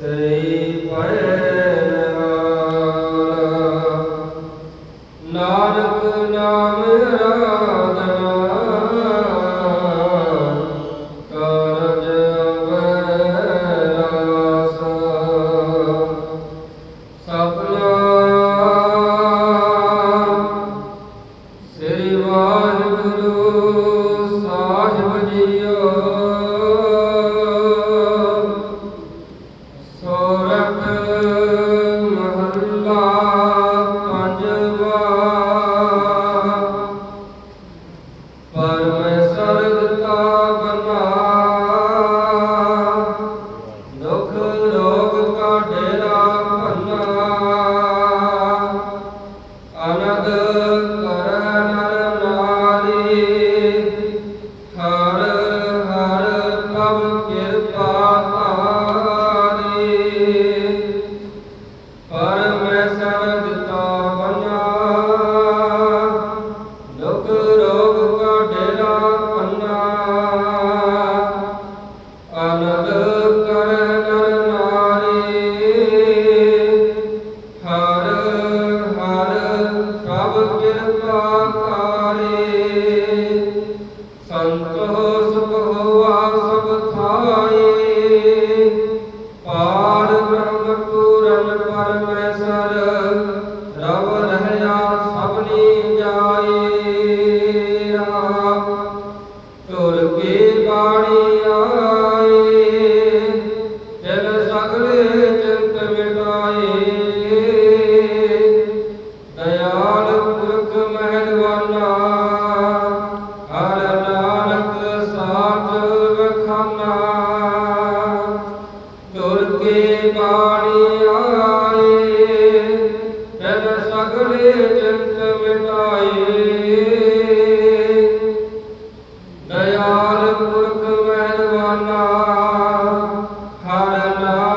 ਸਈ ਪਏ Oh. ਦਇਆਲ ਪੁਰਖ ਮਹਿਰਵਾਨਾ ਹਰ ਨਾਨਕ